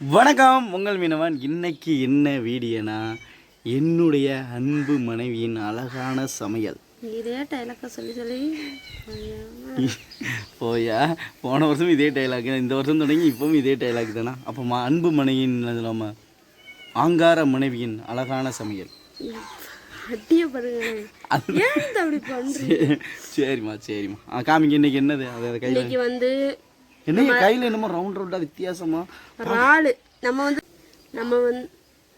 வணக்கம் உங்கள் மீனவன். இன்னைக்கு என்ன வீடியோனா என்னுடைய அன்பு மனைவியின் அழகான சமையல். இதே டைலாக்க சொல்லி சொல்லி. போயா? போன வருஷம் இதே டைலாக் இந்த வருஷம் தொடங்கி இப்பவும் இதே டைலாக் தானே? அப்போ மா அன்பு மனைவியின் நம்ம ஆங்கார மனைவியின் அழகான சமையல். சரிம்மா சரிம்மா. காமிங்க இன்னைக்கு என்னது? அது கையில் வந்து என்ன கையில் என்னமோ ரவுண்ட் ரவுண்டாக வித்தியாசமா இறால் நம்ம வந்து நம்ம வந்து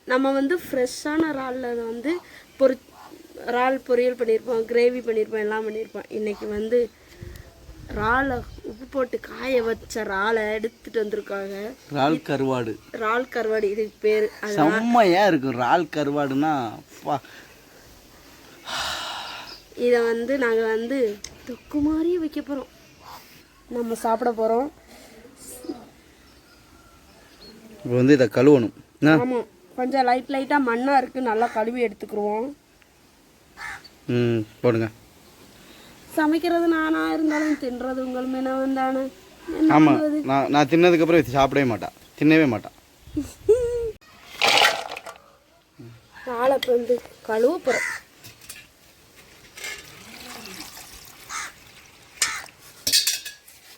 நம்ம வந்து ஃப்ரெஷ்ஷான இறாலில் வந்து பொரி இறால் பொரியல் பண்ணியிருப்போம் கிரேவி பண்ணியிருப்போம் எல்லாம் பண்ணியிருப்போம் இன்னைக்கு வந்து இறாலை உப்பு போட்டு காய வச்ச இறாலை எடுத்துட்டு வந்திருக்காங்க. இறால் கருவாடு. இறால் கருவாடு இதுக்கு பேர். அது செம்மையா இருக்கும் இறால் கருவாடுனா இதை வந்து நாங்கள் வந்து தொக்கு மாதிரியே வைக்க போகிறோம் நம்ம சாப்பிட போகிறோம் இப்போ வந்து இதை கழுவணும். ஆமாம் கொஞ்சம் லைட் லைட்டாக மண்ணாக இருக்குது நல்லா கழுவி எடுத்துக்கிருவோம். ம் போடுங்க. சமைக்கிறது நானா இருந்தாலும் தின்றது உங்கள் மீன வந்தானே என்ன ஆமாம் நான் நான் தின்னதுக்கப்புறம் இது சாப்பிடவே மாட்டேன் தின்னவே மாட்டேன் நாளை இப்போ வந்து கழுவ போகிறோம்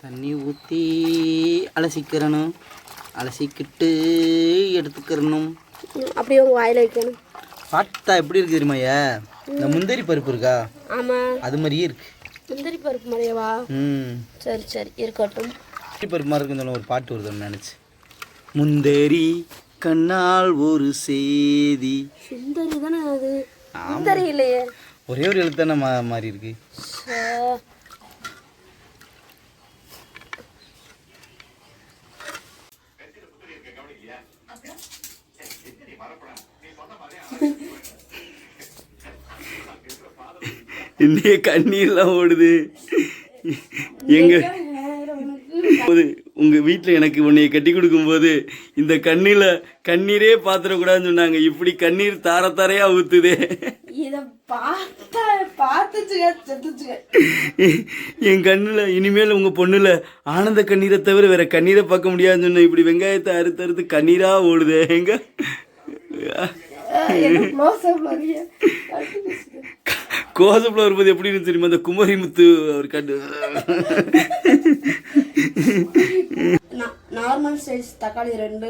தண்ணி ஊற்றி அலசிக்கிறணும். அலசிக்கிட்டு எடுத்துக்கிறணும். அப்படியே உங்கள் வாயில் வைக்கணும். பார்த்தா எப்படி இருக்கு தெரியுமாயா இந்த முந்திரி பருப்பு இருக்கா? ஆமாம் அது மாதிரியே இருக்கு. முந்திரி பருப்பு மாதிரியவா? ம். சரி சரி. இருக்கட்டும். முந்திரி பருப்பு மாதிரி இருக்குன்னு ஒரு பாட்டு வருதுன்னு நினச்சி முந்தேரி கண்ணால் ஒரு செய்தி. சுந்தரி தானே அது? சுந்தரி இல்லையே. ஒரே ஒரு எழுத்து தானே மா மாறி இருக்கு. இன்னைய கண்ணீர்லாம் ஓடுது. எங்க போது உங்க வீட்டில் எனக்கு உன்னைய கட்டி கொடுக்கும்போது இந்த கண்ணில் கண்ணீரே பாத்திரக்கூடாதுன்னு சொன்னாங்க. இப்படி கண்ணீர் தார தாரையா ஊத்துதே. என் கண்ணில் இனிமேல் உங்க பொண்ணுல ஆனந்த கண்ணீரை தவிர வேற கண்ணீரை பார்க்க முடியாதுன்னு சொன்ன இப்படி வெங்காயத்தை அறுத்து அறுத்து கண்ணீரா ஓடுதே. எங்க? கோசப்பில் வரும்போது எப்படி இருந்துச்சு தெரியுமா? அந்த குமரி முத்து அவர் கண்டு. நார்மல் சைஸ் தக்காளி ரெண்டு.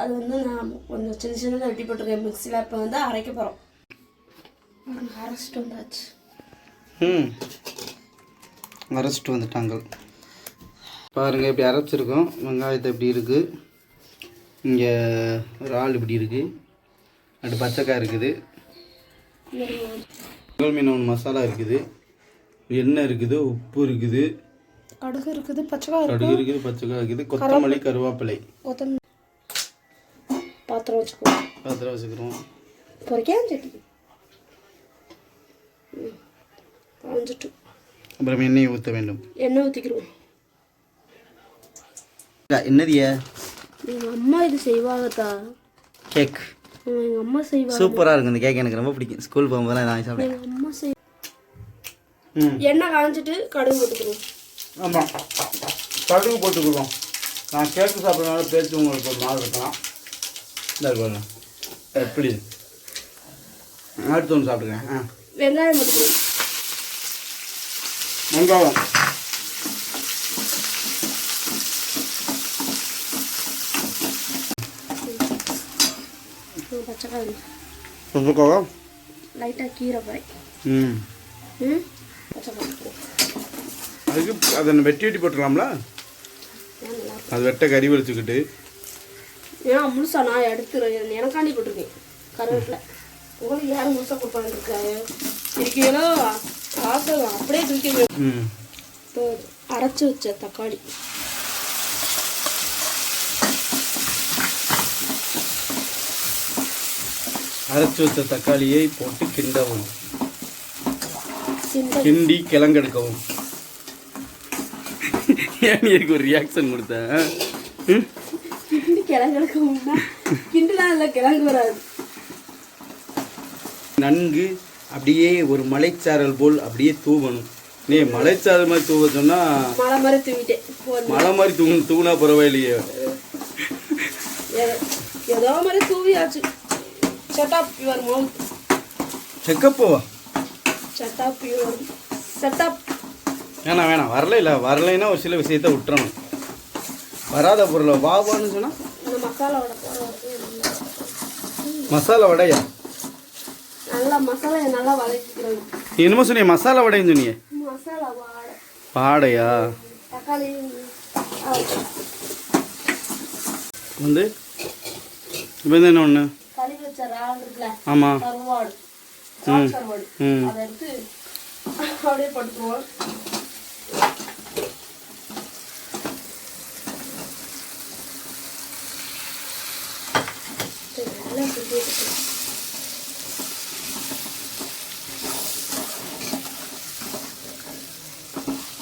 அது வந்து நான் கொஞ்சம் சின்ன சின்னதாக வெட்டி போட்டிருக்கேன். மிக்சியில் இப்போ வந்து அரைக்க போகிறோம் அரைச்சிட்டு வந்தாச்சு. ம். அரைச்சிட்டு வந்துட்டாங்க. பாருங்க இப்படி அரைச்சிருக்கோம். வெங்காயத்தை இப்படி இருக்குது இங்கே இறால் இப்படி இருக்குது அடுத்து பச்சைக்காய் இருக்குது. முதல் மீன் மசாலா இருக்குது. எண்ணெய் இருக்குது உப்பு இருக்குது. கடுகு இருக்குது பச்சைக்காய் கடுகு இருக்குது பச்சைக்காய் இருக்குது. கொத்தமல்லி கருவேப்பிலை. கொத்தமல்லி பாத்திரம் வச்சுக்கோ பாத்திரம் வச்சுக்கிறோம். சட்டி அப்புறம் எண்ணெயை ஊற்ற வேண்டும். எண்ணெய் ஊற்றிக்கிடுவோம் என்னதிய எங்கள் அம்மா இது செய்வாங்கத்தா. கேக் எங்கள் அம்மா செய்வாங்க. சூப்பராக இருக்கும் இந்த கேக் எனக்கு ரொம்ப பிடிக்கும். ஸ்கூல் போகும்போது நான் சாப்பிடுவேன். எங்கள் அம்மா செய் ம். எண்ணெய் காஞ்சிட்டு கடுகு போட்டுக்கிடுவோம் ஆமாம் கடுகு போட்டுக்குவோம் நான் கேக்கு சாப்பிட்றதுனால பேச்சு உங்களுக்கு ஒரு நாள் இருக்கலாம். இந்த பாருங்க. எப்படி? அடுத்து ஒன்று சாப்பிடுங்க ஆ. வெங்காயம் போட்டுக்கிடுவோம் வெங்காயம். கீரை பாய் ம். போட்டுக்குவோம் அதுக்கு அதை வெட்டி வெட்டி இருக்கும். அது வெட்ட கறி வலிச்சுக்கிட்டு ஏன் முழுசா நான் எடுத்துருவேன் எனக்காண்டி போட்டிருக்கேன். கருவேப்பிலை. உங்களுக்கு யாரும் முழுசா கொடுப்பான்னு இருக்காரு இருக்கீங்களோ காசு அப்படியே தூக்கி அரைச்சி வச்ச தக்காளி. அரைச்சி வச்ச தக்காளியை போட்டு கிண்டவும். கிண்டி கிழங்கெடுக்கவும். ஏன் நீ எனக்கு ஒரு ரியாக்ஷன் கொடுத்தேன் நன்கு அப்படியே ஒரு மலைச்சாரல் போல் அப்படியே தூவணும். நீ மலைச்சாரல் மாதிரி தூவ சொன்னா மழை மாதிரி தூவிட்டேன். மலை மாதிரி தூங்கினா பரவாயில்லையே. ஏதோ மாதிரி தூவியாச்சு. Shut up your mouth செக்கப்போவா shut up your shut up வேணாம் வேணாம். வரல இல்லை வரலைன்னா ஒரு சில விஷயத்த விட்டுறணும். வராத பொருளை வாவான்னு சொன்னா? இந்த மசாலாவோட போட மசாலா வடையா? நல்லா மசாலாயை நல்லா வதக்கிக்கிறோம் நீ என்னமோ சொன்னீங்க மசாலா வடைன்னு சொன்னீங்க. மசாலா வாடை. வாடையா? தக்காளி. வந்து இப்போ என்ன ஒன்று இருக்குல்ல ஆமாம் கருவாடு கருவாடு அதை எடுத்து அப்படியே எடுத்துக்கலாம்.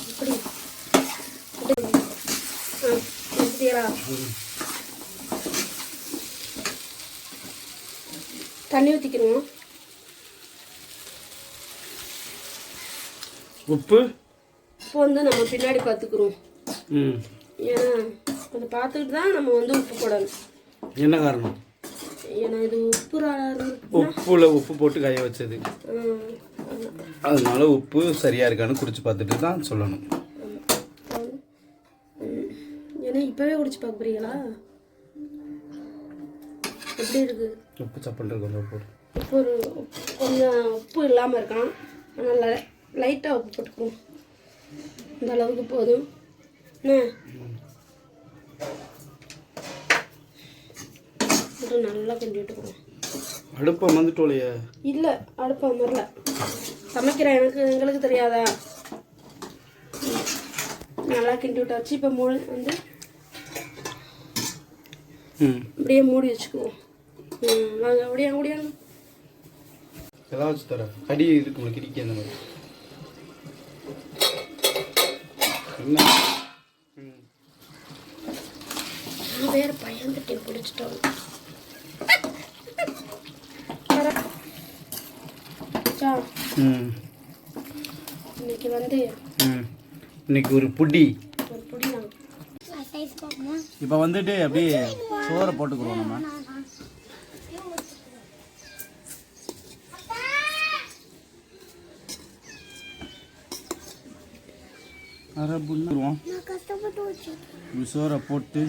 இப்படி இப்படி. ஆ, எடுத்துட்டீங்களா? தண்ணி ஊற்றிக்கணும் உப்பு? இப்போ வந்து நம்ம பின்னாடி பார்த்துக்குறோம் ஏன்னா அதை பார்த்துக்கிட்டு தான் நம்ம வந்து உப்பு போடணும். என்ன காரணம்? ஏன்னா இது உப்பு உப்புல உப்பு போட்டு காய வச்சது. அதனால உப்பு சரியா இருக்கான்னு குடிச்சு பார்த்துட்டு தான் சொல்லணும். ஏன்னா இப்போவே குடிச்சு பார்க்க போறீங்களா? எப்படி இருக்கு? உப்பு சப்பல் கொஞ்சம் போட்டு உப்பு ஒரு கொஞ்சம் உப்பு இல்லாமல் இருக்கான் ஆனால் லைட்டாக உப்பு போட்டுக்குவோம் இந்த அளவுக்கு போதும். என்ன? நல்லா கிண்டி விட்டுக்குவோம் அடுப்பை வந்துட்டோலையே இல்லை அடுப்பா மாதிரில சமைக்கிற எனக்கு எங்களுக்கு தெரியாதா. நல்லா கிண்டி விட்டாச்சு. இப்போ மூடி வந்து அப்படியே மூடி வச்சுக்குவோம். வாங்க அப்படியே முடியாங்க எல்லாம் வச்சு தரேன். கடி இருக்கு உங்களுக்கு இடிக்க அந்த மாதிரி. என்ன? வேற பயந்துட்டேன் பிடிச்சிட்டோம். ம். இன்னைக்கு வந்து ம். இன்னைக்கு ஒரு புடி. ஒரு புடி நாங்கள் இப்போ வந்துட்டு அப்படியே சோறை போட்டுக்கிறோம் நம்ம. அரபுன்னுருவோம் இப்படி சோறை போட்டு.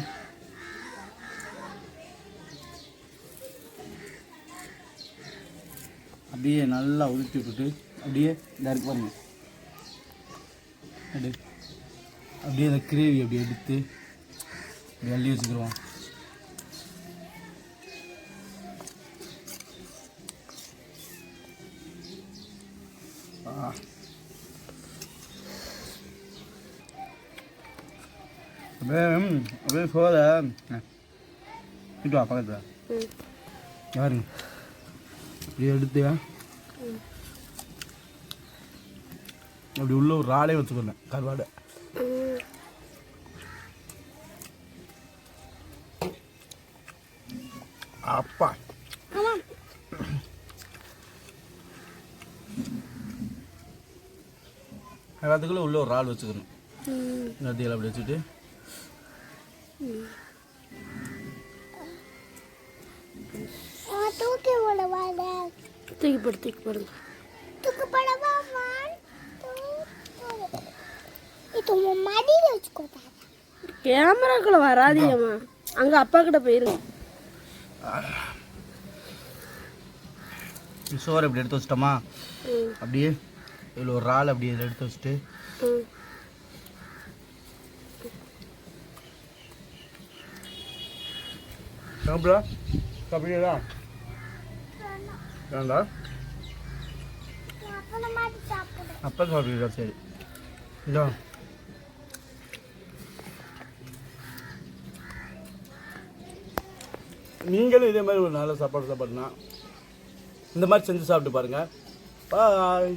அப்படியே நல்லா உதுத்தி விட்டுட்டு அப்படியே இருக்கு பாருங்க. அப்படியே அந்த கிரேவி அப்படியே எடுத்து இப்படி அள்ளி வச்சுக்கிறோம் அப்படியே அப்படியே சோத கிட்டு வா பக்கத்தில் யாருங்க அப்படியே எடுத்து அப்படி உள்ள ஒரு ராடே வச்சுக்கிறேன் கருவாடை. அப்பா எல்லாத்துக்குள்ள உள்ள ஒரு ரால் வச்சுக்கணும். நதியில் அப்படி வச்சுட்டு தூக்கி போடு தூக்கி போடுங்க கேமராக்குள்ள வராதீங்கம்மா அங்க அப்பா கிட்ட போயிருங்க சோறு இப்படி எடுத்து வச்சிட்டோமா? அப்படியே இதில் ஒரு ரால் அப்படியே இதில் எடுத்து வச்சுட்டு சாப்பிடா சாப்பிடுறா வேண்டா அப்போ சாப்பிடுறா சரி இதோ நீங்களும் இதே மாதிரி ஒரு நல்ல சாப்பாடு சாப்பாடுனா இந்த மாதிரி செஞ்சு சாப்பிட்டு பாருங்க. பாய்